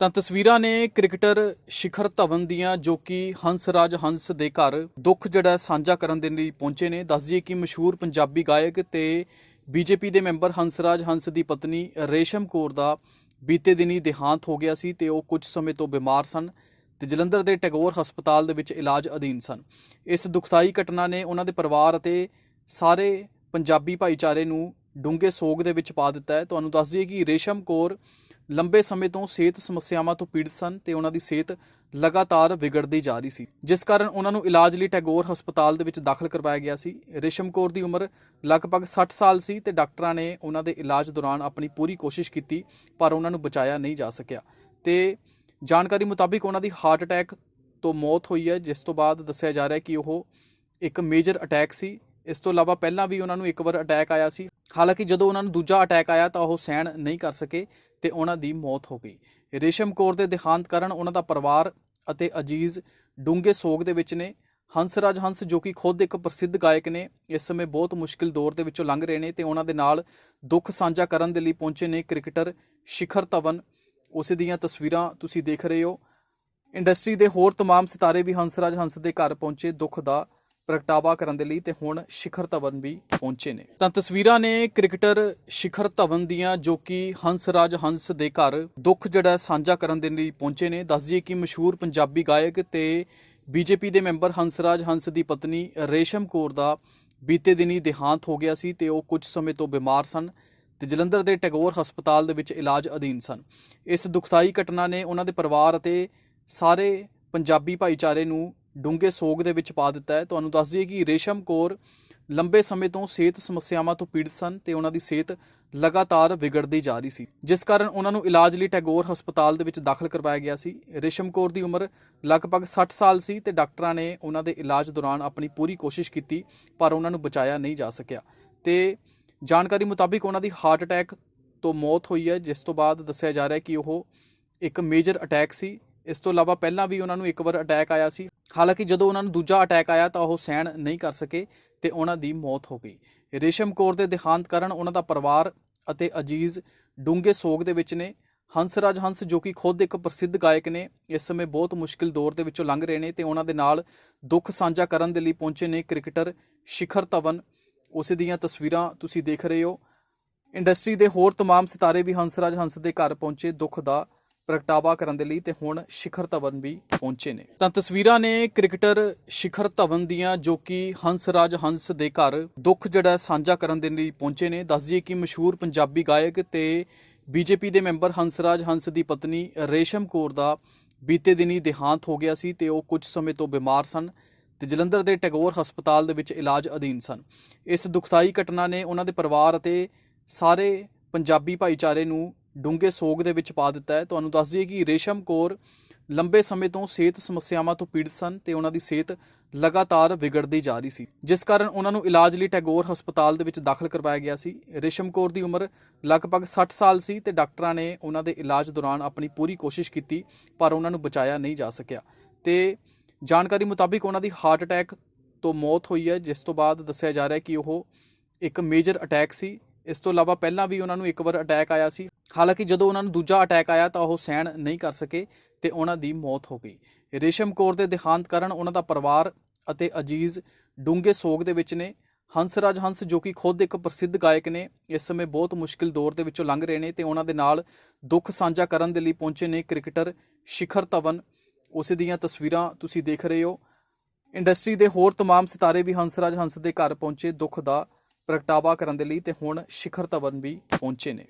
ਤਾਂ ਤਸਵੀਰਾਂ ਨੇ ਕ੍ਰਿਕਟਰ ਸ਼ਿਖਰ ਧਵਨ ਦੀਆਂ, ਜੋ ਕਿ ਹੰਸਰਾਜ ਹੰਸ ਦੇ ਘਰ ਦੁੱਖ ਜਿਹੜਾ ਸਾਂਝਾ ਕਰਨ ਦੇ ਲਈ ਪਹੁੰਚੇ ਨੇ। ਦੱਸ ਦਈਏ ਕਿ ਮਸ਼ਹੂਰ ਪੰਜਾਬੀ ਗਾਇਕ ਤੇ ਬੀਜੇਪੀ ਦੇ ਮੈਂਬਰ ਹੰਸਰਾਜ ਹੰਸ ਦੀ ਪਤਨੀ ਰੇਸ਼ਮ ਕੌਰ ਦਾ ਬੀਤੇ ਦਿਨੀ ਦੇਹਾਂਤ ਹੋ ਗਿਆ ਸੀ ਤੇ ਉਹ ਕੁਝ ਸਮੇਂ ਤੋਂ ਬਿਮਾਰ ਸਨ ਤੇ ਜਲੰਧਰ ਦੇ ਟੈਗੋਰ ਹਸਪਤਾਲ ਦੇ ਵਿੱਚ ਇਲਾਜ ਅਧੀਨ ਸਨ। ਇਸ ਦੁਖਦਾਈ ਘਟਨਾ ਨੇ ਉਹਨਾਂ ਦੇ ਪਰਿਵਾਰ ਅਤੇ ਸਾਰੇ ਪੰਜਾਬੀ ਭਾਈਚਾਰੇ ਨੂੰ ਡੂੰਘੇ ਸੋਗ ਦੇ ਵਿੱਚ ਪਾ ਦਿੱਤਾ ਹੈ। ਤੁਹਾਨੂੰ ਦੱਸ ਦਈਏ ਕਿ ਰੇਸ਼ਮ ਕੌਰ ਲੰਬੇ ਸਮੇਂ ਤੋਂ ਸਿਹਤ ਸਮੱਸਿਆਵਾਂ ਤੋਂ ਪੀੜਤ ਸਨ ਤੇ ਉਹਨਾਂ ਦੀ ਸਿਹਤ ਲਗਾਤਾਰ ਵਿਗੜਦੀ ਜਾ ਰਹੀ ਸੀ। ਜਿਸ ਕਾਰਨ ਉਹਨਾਂ ਨੂੰ ਇਲਾਜ ਲਈ ਟੈਗੋਰ ਹਸਪਤਾਲ ਦੇ ਵਿੱਚ ਦਾਖਲ ਕਰਵਾਇਆ ਗਿਆ ਸੀ। ਰਿਸ਼ਮ ਕੌਰ ਦੀ ਉਮਰ ਲਗਭਗ 60 ਸਾਲ ਸੀ ਤੇ ਡਾਕਟਰਾਂ ਨੇ ਉਹਨਾਂ ਦੇ ਇਲਾਜ ਦੌਰਾਨ ਆਪਣੀ ਪੂਰੀ ਕੋਸ਼ਿਸ਼ ਕੀਤੀ, ਪਰ ਉਹਨਾਂ ਨੂੰ ਬਚਾਇਆ ਨਹੀਂ ਜਾ ਸਕਿਆ। ਤੇ ਜਾਣਕਾਰੀ ਮੁਤਾਬਿਕ ਉਹਨਾਂ ਦੀ ਹਾਰਟ ਅਟੈਕ ਤੋਂ ਮੌਤ ਹੋਈ ਹੈ, ਜਿਸ ਤੋਂ ਬਾਅਦ ਦੱਸਿਆ ਜਾ ਰਿਹਾ ਹੈ ਕਿ ਉਹ ਇੱਕ ਮੇਜਰ ਅਟੈਕ ਸੀ। ਇਸ ਤੋਂ ਇਲਾਵਾ ਪਹਿਲਾਂ ਵੀ ਉਹਨਾਂ ਨੂੰ ਇੱਕ ਵਾਰ ਅਟੈਕ ਆਇਆ ਸੀ। ਹਾਲਾਂਕਿ ਜਦੋਂ ਉਹਨਾਂ ਨੂੰ ਦੂਜਾ ਅਟੈਕ ਆਇਆ ਤਾਂ ਉਹ ਸਹਿਣ ਨਹੀਂ ਕਰ ਸਕੇ। ਤੇ ਉਹਨਾਂ ਦੀ ਮੌਤ ਹੋ ਗਈ ਰੇਸ਼ਮ ਕੌਰ ਦੇ ਦੇਹਾਂਤ ਕਾਰਨ ਉਹਨਾਂ ਦਾ ਪਰਿਵਾਰ ਅਤੇ ਅਜੀਜ਼ ਡੂੰਘੇ ਸੋਗ ਦੇ ਵਿੱਚ ਨੇ ਹੰਸਰਾਜ ਹੰਸ ਜੋ ਕਿ ਖੁਦ ਇੱਕ ਪ੍ਰਸਿੱਧ ਗਾਇਕ ਨੇ ਇਸ ਸਮੇਂ ਬਹੁਤ ਮੁਸ਼ਕਿਲ ਦੌਰ ਦੇ ਵਿੱਚੋਂ ਲੰਘ ਰਹੇ ਨੇ ਤੇ ਉਹਨਾਂ ਦੇ ਨਾਲ ਦੁੱਖ ਸਾਂਝਾ ਕਰਨ ਦੇ ਲਈ ਪਹੁੰਚੇ ਨੇ ਕ੍ਰਿਕਟਰ ਸ਼ਿਖਰ ਧਵਨ ਉਸ ਦੀਆਂ ਤਸਵੀਰਾਂ ਤੁਸੀਂ ਦੇਖ ਰਹੇ ਹੋ ਇੰਡਸਟਰੀ ਦੇ ਹੋਰ तमाम ਸਿਤਾਰੇ ਵੀ ਹੰਸਰਾਜ ਹੰਸ ਦੇ ਘਰ ਪਹੁੰਚੇ ਦੁੱਖ ਦਾ ਪ੍ਰਗਟਾਵਾ ਕਰਨ ਦੇ ਲਈ ਤੇ ਹੁਣ ਸ਼ਿਖਰ ਧਵਨ ਵੀ ਪਹੁੰਚੇ ਨੇ। ਤਾਂ ਤਸਵੀਰਾਂ ਨੇ ਕ੍ਰਿਕਟਰ ਸ਼ਿਖਰ ਧਵਨ ਦੀਆਂ ਜੋ ਕਿ ਹੰਸਰਾਜ ਹੰਸ ਦੇ ਘਰ ਦੁੱਖ ਜਿਹੜਾ ਸਾਂਝਾ ਕਰਨ ਦੇ ਲਈ ਪਹੁੰਚੇ ਨੇ। ਦੱਸ ਦਈਏ ਕਿ ਮਸ਼ਹੂਰ ਪੰਜਾਬੀ ਗਾਇਕ ਤੇ ਬੀਜੇਪੀ ਦੇ ਮੈਂਬਰ ਹੰਸਰਾਜ ਹੰਸ ਦੀ ਪਤਨੀ ਰੇਸ਼ਮ ਕੌਰ ਦਾ ਬੀਤੇ ਦਿਨੀ ਦੇਹਾਂਤ ਹੋ ਗਿਆ ਸੀ ਤੇ ਉਹ ਕੁਝ ਸਮੇਂ ਤੋਂ ਬਿਮਾਰ ਸਨ ਤੇ ਜਲੰਧਰ ਦੇ ਟੈਗੋਰ ਹਸਪਤਾਲ ਦੇ ਵਿੱਚ ਇਲਾਜ ਅਧੀਨ ਸਨ। ਇਸ ਦੁਖਦਾਈ ਘਟਨਾ ਨੇ ਉਹਨਾਂ ਦੇ ਪਰਿਵਾਰ ਅਤੇ ਸਾਰੇ ਪੰਜਾਬੀ ਭਾਈਚਾਰੇ ਨੂੰ ਡੂੰਘੇ ਸੋਗ ਦੇ ਵਿੱਚ ਪਾ ਦਿੱਤਾ ਹੈ। ਤੁਹਾਨੂੰ ਦੱਸ ਦਈਏ ਕਿ ਰੇਸ਼ਮ ਕੌਰ ਲੰਬੇ ਸਮੇਂ ਤੋਂ ਸਿਹਤ ਸਮੱਸਿਆਵਾਂ ਤੋਂ ਪੀੜਤ ਸਨ ਤੇ ਉਹਨਾਂ ਦੀ ਸਿਹਤ ਲਗਾਤਾਰ ਵਿਗੜਦੀ ਜਾ ਰਹੀ ਸੀ। ਜਿਸ ਕਾਰਨ ਉਹਨਾਂ ਨੂੰ ਇਲਾਜ ਲਈ ਟੈਗੋਰ ਹਸਪਤਾਲ ਦੇ ਵਿੱਚ ਦਾਖਲ ਕਰਵਾਇਆ ਗਿਆ ਸੀ। ਰੇਸ਼ਮ ਕੌਰ ਦੀ ਉਮਰ ਲਗਭਗ 60 ਸਾਲ ਸੀ ਤੇ ਡਾਕਟਰਾਂ ਨੇ ਉਹਨਾਂ ਦੇ ਇਲਾਜ ਦੌਰਾਨ ਆਪਣੀ ਪੂਰੀ ਕੋਸ਼ਿਸ਼ ਕੀਤੀ, ਪਰ ਉਹਨਾਂ ਨੂੰ ਬਚਾਇਆ ਨਹੀਂ ਜਾ ਸਕਿਆ। ਤੇ ਜਾਣਕਾਰੀ ਮੁਤਾਬਿਕ ਉਹਨਾਂ ਦੀ ਹਾਰਟ ਅਟੈਕ ਤੋਂ ਮੌਤ ਹੋਈ ਹੈ, ਜਿਸ ਤੋਂ ਬਾਅਦ ਦੱਸਿਆ ਜਾ ਰਿਹਾ ਹੈ ਕਿ ਉਹ ਇੱਕ ਮੇਜਰ ਅਟੈਕ ਸੀ। ਇਸ ਤੋਂ ਇਲਾਵਾ ਪਹਿਲਾਂ ਵੀ ਉਹਨਾਂ ਨੂੰ ਇੱਕ ਵਾਰ ਅਟੈਕ ਆਇਆ ਸੀ ਹਾਲਾਂਕਿ ਜਦੋਂ ਉਹਨਾਂ ਨੂੰ ਦੂਜਾ ਅਟੈਕ ਆਇਆ ਤਾਂ ਉਹ ਸਹਿਣ ਨਹੀਂ ਕਰ ਸਕੇ ਤੇ ਉਹਨਾਂ ਦੀ ਮੌਤ ਹੋ ਗਈ ਰੇਸ਼ਮ ਕੌਰ ਦੇ ਦੇਹਾਂਤ ਕਾਰਨ ਉਹਨਾਂ ਦਾ ਪਰਿਵਾਰ ਅਤੇ ਅਜੀਜ਼ ਡੂੰਘੇ ਸੋਗ ਦੇ ਵਿੱਚ ਨੇ ਹੰਸਰਾਜ ਹੰਸ ਜੋ ਕਿ ਖੁਦ ਇੱਕ ਪ੍ਰਸਿੱਧ ਗਾਇਕ ਨੇ ਇਸ ਸਮੇਂ ਬਹੁਤ ਮੁਸ਼ਕਿਲ ਦੌਰ ਦੇ ਵਿੱਚੋਂ ਲੰਘ ਰਹੇ ਨੇ ਤੇ ਉਹਨਾਂ ਦੇ ਨਾਲ ਦੁੱਖ ਸਾਂਝਾ ਕਰਨ ਦੇ ਲਈ ਪਹੁੰਚੇ ਨੇ ਕ੍ਰਿਕਟਰ ਸ਼ਿਖਰ ਧਵਨ ਉਸ ਦੀਆਂ ਤਸਵੀਰਾਂ ਤੁਸੀਂ ਦੇਖ ਰਹੇ ਹੋ ਇੰਡਸਟਰੀ ਦੇ ਹੋਰ तमाम ਸਿਤਾਰੇ ਵੀ ਹੰਸਰਾਜ ਹੰਸ ਦੇ ਘਰ ਪਹੁੰਚੇ ਦੁੱਖ ਦਾ ਪ੍ਰਗਟਾਵਾ ਕਰਨ ਦੇ ਲਈ ਤੇ ਹੁਣ ਸ਼ਿਖਰ ਧਵਨ ਵੀ ਪਹੁੰਚੇ ਨੇ। ਤਾਂ ਤਸਵੀਰਾਂ ਨੇ ਕ੍ਰਿਕਟਰ ਸ਼ਿਖਰ ਧਵਨ ਦੀਆਂ ਜੋ ਕਿ ਹੰਸਰਾਜ ਹੰਸ ਦੇ ਘਰ ਦੁੱਖ ਜਿਹੜਾ ਸਾਂਝਾ ਕਰਨ ਦੇ ਲਈ ਪਹੁੰਚੇ ਨੇ। ਦੱਸ ਦਈਏ ਕਿ ਮਸ਼ਹੂਰ ਪੰਜਾਬੀ ਗਾਇਕ ਤੇ ਬੀਜੇਪੀ ਦੇ ਮੈਂਬਰ ਹੰਸਰਾਜ ਹੰਸ ਦੀ ਪਤਨੀ ਰੇਸ਼ਮ ਕੌਰ ਦਾ ਬੀਤੇ ਦਿਨੀ ਦੇਹਾਂਤ ਹੋ ਗਿਆ ਸੀ ਤੇ ਉਹ ਕੁਝ ਸਮੇਂ ਤੋਂ ਬਿਮਾਰ ਸਨ ਤੇ ਜਲੰਧਰ ਦੇ ਟੈਗੋਰ ਹਸਪਤਾਲ ਦੇ ਵਿੱਚ ਇਲਾਜ ਅਧੀਨ ਸਨ। ਇਸ ਦੁਖਦਾਈ ਘਟਨਾ ਨੇ ਉਹਨਾਂ ਦੇ ਪਰਿਵਾਰ ਅਤੇ ਸਾਰੇ ਪੰਜਾਬੀ ਭਾਈਚਾਰੇ ਨੂੰ ਡੂੰਘੇ ਸੋਗ ਦੇ ਵਿੱਚ ਪਾ ਦਿੱਤਾ ਹੈ। ਤੁਹਾਨੂੰ ਦੱਸ ਦਈਏ ਕਿ ਰੇਸ਼ਮ ਕੌਰ ਲੰਬੇ ਸਮੇਂ ਤੋਂ ਸਿਹਤ ਸਮੱਸਿਆਵਾਂ ਤੋਂ ਪੀੜਤ ਸਨ ਤੇ ਉਹਨਾਂ ਦੀ ਸਿਹਤ ਲਗਾਤਾਰ ਵਿਗੜਦੀ ਜਾ ਰਹੀ ਸੀ। ਜਿਸ ਕਾਰਨ ਉਹਨਾਂ ਨੂੰ ਇਲਾਜ ਲਈ ਟੈਗੋਰ ਹਸਪਤਾਲ ਦੇ ਵਿੱਚ ਦਾਖਲ ਕਰਵਾਇਆ ਗਿਆ ਸੀ। ਰੇਸ਼ਮ ਕੌਰ ਦੀ ਉਮਰ ਲਗਭਗ 60 ਸਾਲ ਸੀ ਤੇ ਡਾਕਟਰਾਂ ਨੇ ਉਹਨਾਂ ਦੇ ਇਲਾਜ ਦੌਰਾਨ ਆਪਣੀ ਪੂਰੀ ਕੋਸ਼ਿਸ਼ ਕੀਤੀ, ਪਰ ਉਹਨਾਂ ਨੂੰ ਬਚਾਇਆ ਨਹੀਂ ਜਾ ਸਕਿਆ। ਤੇ ਜਾਣਕਾਰੀ ਮੁਤਾਬਿਕ ਉਹਨਾਂ ਦੀ ਹਾਰਟ ਅਟੈਕ ਤੋਂ ਮੌਤ ਹੋਈ ਹੈ, ਜਿਸ ਤੋਂ ਬਾਅਦ ਦੱਸਿਆ ਜਾ ਰਿਹਾ ਹੈ ਕਿ ਉਹ ਇੱਕ ਮੇਜਰ ਅਟੈਕ ਸੀ। ਇਸ ਤੋਂ ਇਲਾਵਾ ਪਹਿਲਾਂ ਵੀ ਉਹਨਾਂ ਨੂੰ ਇੱਕ ਵਾਰ ਅਟੈਕ ਆਇਆ ਸੀ ਹਾਲਾਂਕਿ ਜਦੋਂ ਉਹਨਾਂ ਨੂੰ ਦੂਜਾ ਅਟੈਕ ਆਇਆ ਤਾਂ ਉਹ ਸਹਿਣ ਨਹੀਂ ਕਰ ਸਕੇ ਤੇ ਉਹਨਾਂ ਦੀ ਮੌਤ ਹੋ ਗਈ ਰੇਸ਼ਮ ਕੌਰ ਦੇ ਦੇਹਾਂਤ ਕਾਰਨ ਉਹਨਾਂ ਦਾ ਪਰਿਵਾਰ ਅਤੇ ਅਜੀਜ਼ ਡੂੰਘੇ ਸੋਗ ਦੇ ਵਿੱਚ ਨੇ ਹੰਸਰਾਜ ਹੰਸ ਜੋ ਕਿ ਖੁਦ ਇੱਕ ਪ੍ਰਸਿੱਧ ਗਾਇਕ ਨੇ ਇਸ ਸਮੇਂ ਬਹੁਤ ਮੁਸ਼ਕਿਲ ਦੌਰ ਦੇ ਵਿੱਚੋਂ ਲੰਘ ਰਹੇ ਨੇ ਤੇ ਉਹਨਾਂ ਦੇ ਨਾਲ ਦੁੱਖ ਸਾਂਝਾ ਕਰਨ ਦੇ ਲਈ ਪਹੁੰਚੇ ਨੇ ਕ੍ਰਿਕਟਰ ਸ਼ਿਖਰ ਧਵਨ ਉਸ ਦੀਆਂ ਤਸਵੀਰਾਂ ਤੁਸੀਂ ਦੇਖ ਰਹੇ ਹੋ ਇੰਡਸਟਰੀ ਦੇ ਹੋਰ तमाम ਸਿਤਾਰੇ ਵੀ ਹੰਸਰਾਜ ਹੰਸ ਦੇ ਘਰ ਪਹੁੰਚੇ ਦੁੱਖ ਦਾ ਪ੍ਰਗਟਾਵਾ ਕਰਨ ਦੇ ਲਈ ਤੇ ਹੁਣ ਸ਼ਿਖਰ ਧਵਨ ਵੀ ਪਹੁੰਚੇ ਨੇ।